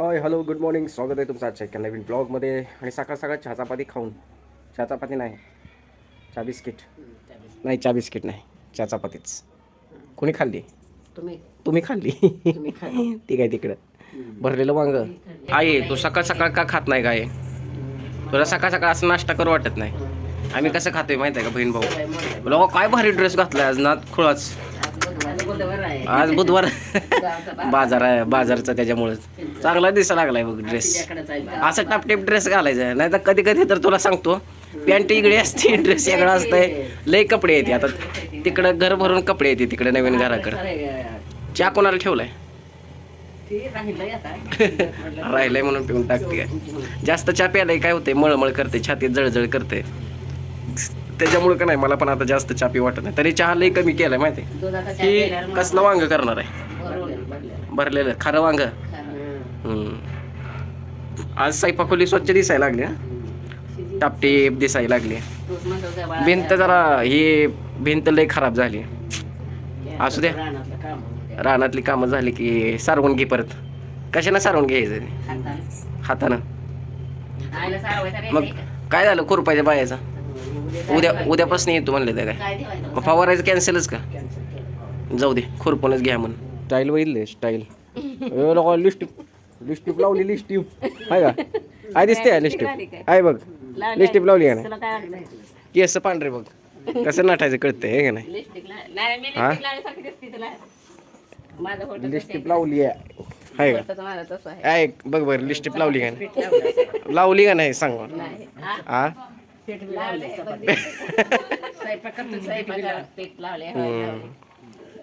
Hi hello good morning स्वागत आहे तुमचं आजच्या एका नवीन ब्लॉगमध्ये आणि सकाळ सकाळ चहा चपाती खाऊन. चहा चपाती नाही. चहा बिस्किट. नाही चहा बिस्किट नाही. चहा चपातीच कोणी खाल्ली? तुम्ही. तुम्ही खाल्ली? तुम्ही खाल्ली. ती काय तिकडं. भरलेलं वांग. आहे तू सकाळ सकाळ का खात नाही काय तुला सकाळ सकाळ असं नाश्ता करू वाटत नाही. आम्ही कसं खातोय माहिती आहे का बहीण भाऊ? लोक काय भारी ड्रेस घातलाय आज ना खुळाच. आज बुधवार. बाजार. आहे बाजारचा त्याच्यामुळेच. चांगला दिसा लागलाय बघ ड्रेस. असं टापटेप ड्रेस घालायचा. नाही तर कधी कधी तर तुला सांगतो पॅन्ट इकडे असते ड्रेस वेगळा असतंय. लय कपडे येते आता. तिकडं घर भरून कपडे येते तिकडे नवीन घराकडं. चहा कोणाला ठेवलाय? राहिलंय म्हणून पिऊन टाकते. जास्त चहा प्यायलाय काय होते मळमळ करते छातीत जळजळ करते. त्याच्यामुळे का नाही मला पण आता जास्त चहा पिऊ वाटत नाही तरी चहा लय कमी केलाय माहिती की कसलं वांग करणार आहे. भरलेलं खारं वांग. आज स्वयंपाकोली स्वच्छ दिसायला लागली हा. टापटीप दिसायला लागली भिंत जरा ही भिंत लय खराब झाली असू द्या. रानातलं काम झाली की सारवून घे परत कशानं सारवून घ्यायचं? हातानं. मग? काय झालं खुरपायच्या बायाचा उद्या. उद्यापासून येतो म्हणले त्या काय? मग फवारायचं कॅन्सलच का. जाऊ दे खुरपणच घ्या म्हणून स्टाईल वैल स्टाईल लोक लिस्टिप लिस्टिप लावली लिस्टिप आहे का काय दिसते लिस्टिप आहे बघ लिस्टिप लावली का नाही तुला काय वाटलं? केस पांढरे बघ कसं नटायचं कळतंय हे का नाही हा? लिस्टिप आहे. लावली आहे आहे का आहे. आहे बघ बरं लिस्टिप लावली का. नाही लावली का नाही सांग मला. हा? पीठ लावलंय, चपाती. स्वयंपाक करतो, स्वयंपाकाला पीठ लावलंय, हळद लावली.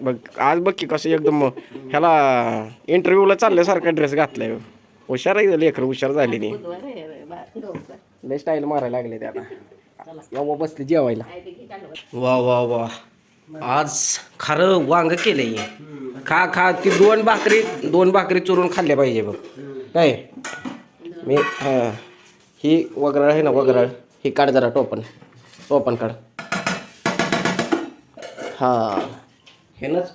बघ आज बघ की कसं एकदम ह्याला इंटरव्ह्यूला चालल्यासारखा ड्रेस घातलाय. हुशार आहे लेकर हुशार झाली ती बुधवार आहे रे, बा- दोनचा. लय स्टाईल मारायला लागले ते आता यावं बसले जेवायला. वा वा वा. आज खरं वांग केलंय. खा खा ती दोन भाकरी दोन भाकरी चुरून खाल्ल्या पाहिजे बघ. काय? मी हा. ही वगराळ आहे ना वगराळ. ही काढ जरा टोपण. टोपण काढ. हा. हे नाच.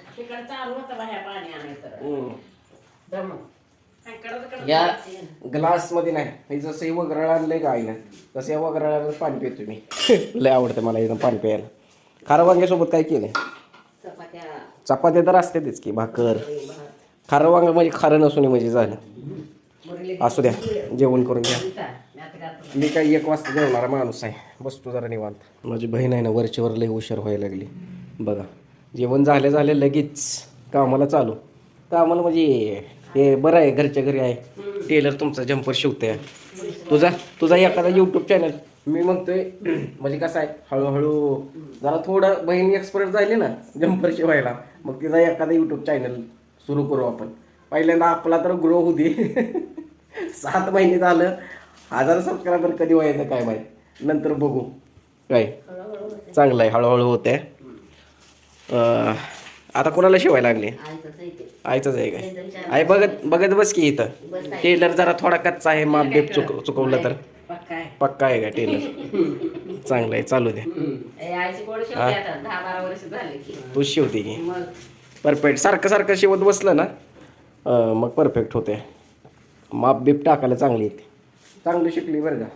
या ग्लासमध्ये नाही. हे जसं हे वगराळ आणलंय का आईनं तसं या वगराळाला पाणी पितो मी लय आवडतं मला एकदम पाणी प्यायला. खारं वांग्यासोबत काय केलं चपात्या, तर असतेच की भाकर. खारं वांग म्हणजे खारं नसून म्हणजे झालं. असू द्या जेवण करून घ्या. मी काही काय एक वाजता जेवणारा माणूस आहे. बसतो जरा निवांत. माझी बहीण आहे ना वरच्यावर लई हुशार व्हायला लागली. बघा जेवण झाले झाले लगेच कामाला चालू. कामाला म्हणजे हे बरं आहे घरच्या घरी आहे. टेलर तुमचा जम्पर शिवतोय. तुझा तुझा एखादा यूट्यूब चॅनल मी म्हणतोय म्हणजे कसं आहे हळूहळू जरा थोडं बहीण एक्सपर्ट झाली ना जम्पर शिवायला मग तिचा एखादा यूट्यूब चॅनल सुरू करू आपण. पहिल्यांदा आपला तर ग्रो होऊ दे. सात महिने झालं हजार सबस्क्रायबर कधी व्हायचं काय माहिती? नंतर बघू. काय? चांगलं आहे हळूहळू होते आता कोणाला शिवाय लागले? आयचंच आहे काय? आई बघत बघत बस की इथं. टेलर जरा थोडा कच्चा आहे माप बेप चुक चुकवलं तर. पक्का आहे. का टेलर? चांगलं आहे चालू द्या तू आईची की शिवते की? परफेक्ट. सारखं सारखं शिवत बसलं ना मग परफेक्ट होते माप बीप टाकायला चांगली येते. चांगली शिकली बरं का.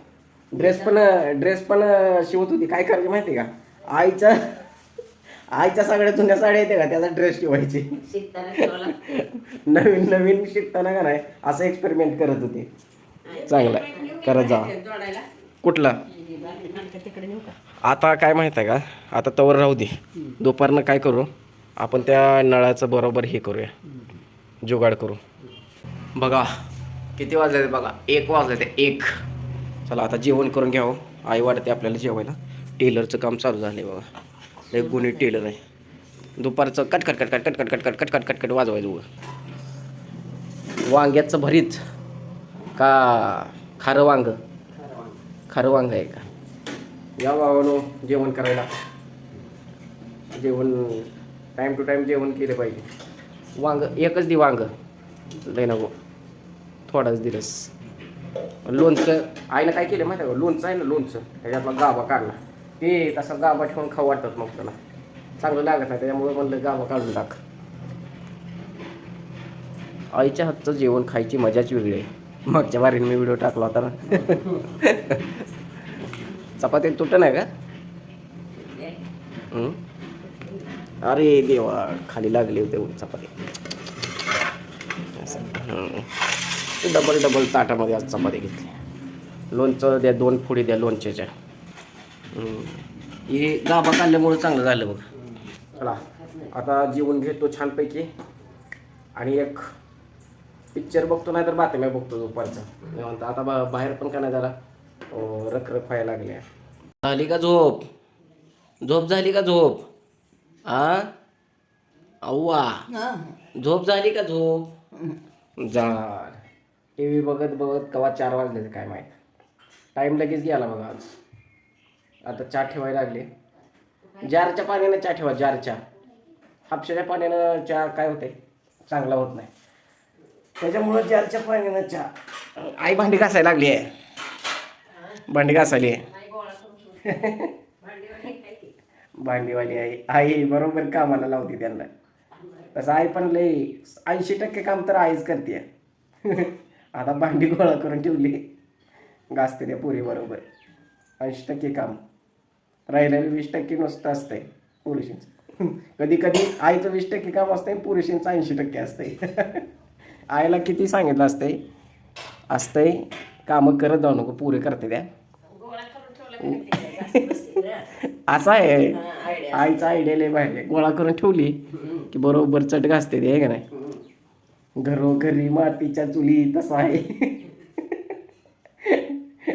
ड्रेस पण ड्रेस पण शिवत होती. काय करायची माहिती आहे का? आईच्या आईच्या सगळ्या जुन्या साड्या येते का? त्याचा ड्रेस शिवायची. नवीन नवीन शिकताना का नाही? असं एक्सपेरिमेंट करत होते. चांगलं. करत जा. कुठला? आता काय माहिती आहे का? आता तवर राहू दे. दुपारनं काय करू? आपण त्या नळाचं बरोबर हे करूया. जुगाड करू. बघा. किती वाजले ते बघा एक वाजले ते एक चला आता जेवण करून घ्यावं आई वाटते आपल्याला जेवायला टेलरचं काम चालू झालं आहे बघा लय गुन्हे टेलर आहे दुपारचं cut cut cut cut cut cut cut cut cut cut cut cut वाजवायचं उगं वांग्याचं भरीत का खारं वांग खारं वांग आहे का या बाबानो जेवण करायला जेवण टाईम टू टाईम जेवण केलं पाहिजे वांग एकच दे वांग लय नको थोडाच दिवस. लोणचं आईनं काय केलं माहिती आहे का? लोणचं आहे ना लोणचं. त्याच्यातला गाभा काढला. ते तसा गाभा ठेवून खाऊ वाटत मग त्याला. चांगलं लागत नाही त्याच्यामुळे म्हणलं गाभा काढून टाक. आईच्या हातचं जेवण खायची मजाच वेगळी आहे. मागच्या बारीने मी व्हिडिओ टाकला होता ना. चपाती तुट नाही का? अरे देवा खाली लागली होते चपाती. डबल डबल ताटामध्ये आज चपाती घेतली. लोणचं द्या दोन फोडी द्या लोणच्याच्या. हं. हे गाभा काढल्यामुळे चांगलं झालं बघ. चला आता जेवण घेतो छानपैकी. आणि एक पिक्चर बघतो नाही तर बातम्या बघतो दुपारचा. निवांत. आता बा बाहेर पण का नाही जरा? रखरख व्हायला लागल्या झाली का झोप? झोप झाली का झोप? आ? अव्वा. झोप झाली का झोप? झाल टी व्ही बघत बघत कवा चार वाजले काय माहीत. टाईम लगेच गेला बघा आज. आता चहा ठेवायला लागले. जारच्या पाण्यानं चहा ठेवा जारच्या. हापशाच्या पाण्यानं चहा काय होते चांगला होत नाही. त्याच्यामुळं जारच्या पाण्यानं चहा. आई भांडी घासायला लागली आहे. भांडी घासायली आहे. भांडीवाली आई. आई बरोबर कामाला लावते त्यांना. तसं आई पण लई ऐंशी टक्के काम तर आईच करते. आता भांडी गोळा करून ठेवली. घासते त्या पुरी बरोबर. ऐंशी टक्के काम. राहिलेलं वीस टक्के नुसतं असतंय पुरुषांचं. कधी कधी आईचं वीस टक्के काम असतंय पुरुषांचं ऐंशी टक्के असतंय. आईला किती सांगितलं असतंय? असतंय कामं करत जाऊ नको पुरे करते त्या. असं आहे. आईचा आयडिया लय बाहेर गोळा करून ठेवली की बरोबर चट घासते ते आहे का नाही? घरोघरी मातीच्या चुली तसं आहे.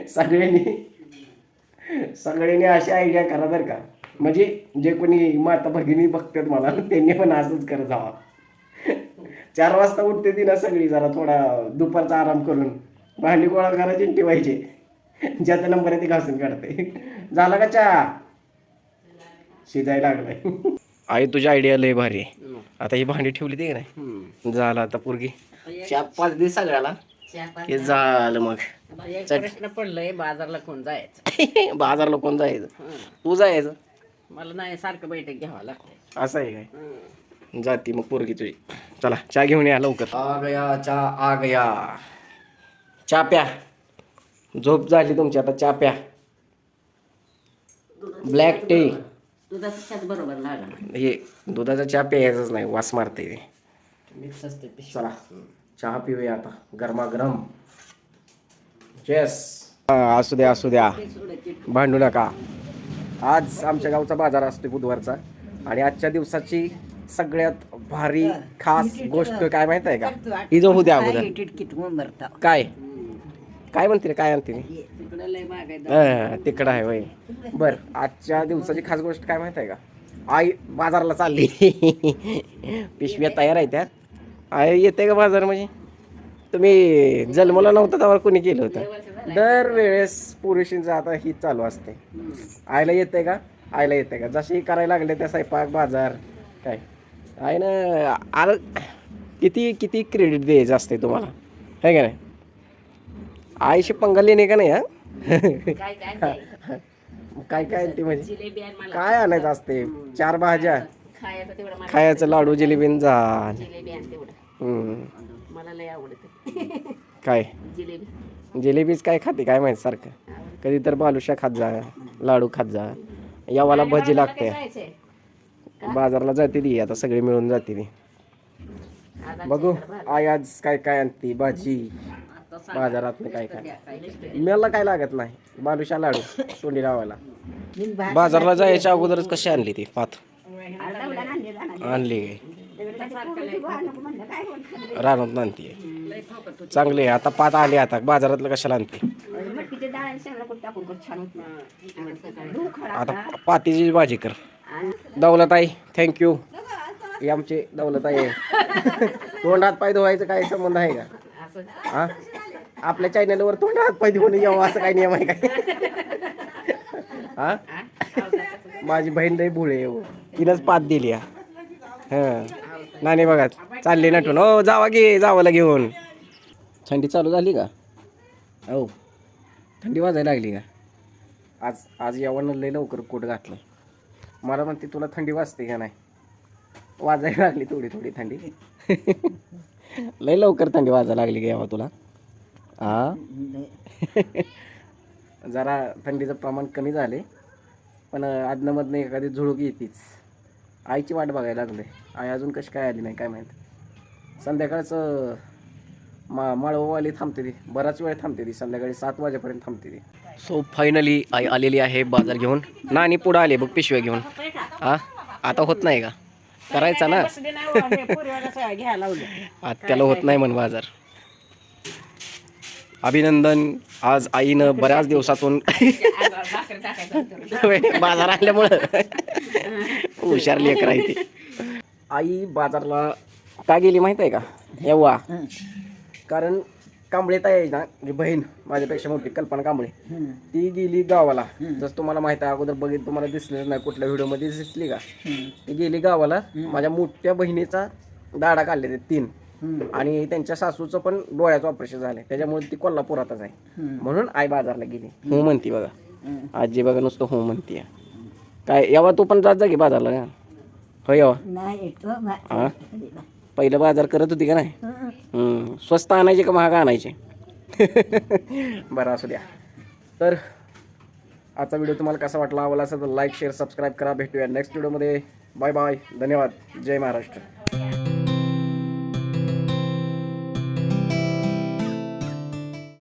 सगळ्यांनी सगळ्यांनी अशी आयडिया करा बरं का. म्हणजे जे कोणी माता भगिनी बघतात मला त्यांनी पण असंच करत जावा. चार वाजता उठते ती ना सगळी जरा थोडा दुपारचा आराम करून. भांडी गोळा करायची ठेवायचे. ज्याचा नंबर आहे ते घासून काढते. झाला का चहा? शिजायला लागलाय. आई तुझी आयडिया लय भारी आहे. आता ही भांडी ठेवली ते नाही? झालं आता पोरगी. चार पाच दिवस सगळ्याला. हे झालं मग. प्रश्न पडलंय बाजारला कोण जायचं? बाजारला कोण जायचं? तू जायचं? मला नाही सारखं बैठक घ्यावं लागते असं आहे काय? जाती मग पोरगी तुझी. चला चहा घेऊन या लवकर. आ गया चहा आ गया चहा प्या. झोप झाली तुमची आता चहा प्या. ब्लॅक टी दुधाचं बरोबर लागला हे दुधाचा चहा प्यायचाच नाही वास मारते ते. मिक्स असते चला चहा पिऊया आता गरमागरम. येस असू द्या असू द्या. भांडू नका. आज आमच्या गावचा बाजार असतो बुधवारचा आणि आजच्या दिवसाची सगळ्यात भारी खास गोष्ट काय माहीत आहे का? ही जो उद्या अगोदर. काय काय? म्हणते रे, काय आणते रे? तिकडं हा, आहे वय. बर आजच्या दिवसाची खास गोष्ट काय माहीत आहे का? आई बाजारला चालली. पिशव्या तयार आहे त्या आई येते का बाजार म्हणजे? तुम्ही जन्मला नव्हता त्यावर कोणी केलं होतं? दरवेळेस पुरुषींचं आता ही चालू असते. आईला येते का? आईला येते का? जशी करायला लागले त्या स्वयंपाक बाजार काय? आहे ना आर किती किती क्रेडिट द्यायचं असते तुम्हाला? है का नाही? आईशी पंगा लेणे का नाही हा? काय काय काय काय काय ते म्हणजे? जिलेबी आणि मला. काय आणायचं असते? चार भाज्या. खायचं तेवढं मला. खायचं लाडू जिलेबीन झाल. जिलेबी आणि तेवढं. हम्म. मला लय आवडत. काय? जिलेबी. जिलेबीच काय खाते? काय माहीत सारखं? कधी तर बालुशा खात जा लाडू खात जा. यावाला भजी लागते. जायचंय? बाजारला जाते ती आता सगळी मिळून जाते ती. बघू आई आज काय काय आणते? भाजी. बाजारात काय काय? मला काय लागत नाही. बालुशा लाडू तोंडी लावायला. बाजारला जायच्या अगोदरच कशी आणली ती पात आणली रानात आणते. चांगली आहे. आता पात आली आता. बाजारातलं कशाला आणते? आता पातीची भाजी कर. दौलताई थँक्यू ही आमची दौलताई आहे. तोंड हात पाय धुवायचं काय संबंध आहे का? हा? आपल्या चॅनलवर तोंड हात पाय धुवून यावं असं काही नियम आहे काय हा? माझी बहीण लई भुळे येऊ हो. तिनंच पात दिली हा. नाही बघा चालले नटून. हो जावा गे जावाला घेऊन. थंडी चालू झाली का? हो. थंडी वाजायला लागली का? आज आज यावं लय लवकर कोट घातलं मला म्हणते तुला थंडी वाजते का नाही? वाजायला लागली थोडी थोडी थंडी. लय लवकर थंडी वाजायला लागली घ्यावा तुला? हा? जरा थंडीचं प्रमाण कमी झाले. पण आदनमधनं एखादी झुळूक येतेच. आईची वाट बघायला लागले आई अजून कशी काय आली नाही काय माहीत. संध्याकाळचं मा माळववाली थांबते ती. बराच वेळ थांबते ती. संध्याकाळी सात वाजेपर्यंत थांबते ती. सो फायनली आई आलेली आहे बाजार घेऊन. नानी पुढं आले बघ पिशव्या घेऊन. हा? आता होत नाही का? करायचा ना? हो, त्याला होत नाही म्हण बाजार. अभिनंदन. आज आईनं बऱ्याच दिवसातून. बाजार आणल्यामुळं हुशार लेकर आहे ती. आई बाजारला का गेली माहीत आहे का एव्हा कारण कांबळे ताई आहे ना जी बहीण माझ्यापेक्षा मोठी कल्पना कांबळे ती गेली गावाला. जसं तुम्हाला माहीत आहे अगोदर बघित तुम्हाला दिसलेच नाही कुठल्या व्हिडिओमध्ये दिसली का? ती गेली गावाला. माझ्या मोठ्या बहिणीचा दाडा काढले ते तीन. आणि त्यांच्या सासूचं पण डोळ्याचं ऑपरेशन झालंय. त्याच्यामुळे ती कोल्हापुरातच आहे. म्हणून आई बाजारला गेली. हो म्हणती बघा. आजी बघा नुसतं हो म्हणतीय काय यावा तू पण जात जा की बाजारला हो यावा. हा? पहिलं बाजार करत होती का नाही. स्वस्त आणायचे का महाग आणायचे? बरं असू द्या. तर आजचा व्हिडिओ तुम्हाला कसा वाटला आवडला असेल तर लाईक शेअर सबस्क्राईब करा. भेटूया नेक्स्ट व्हिडिओमध्ये बाय बाय धन्यवाद. जय महाराष्ट्र.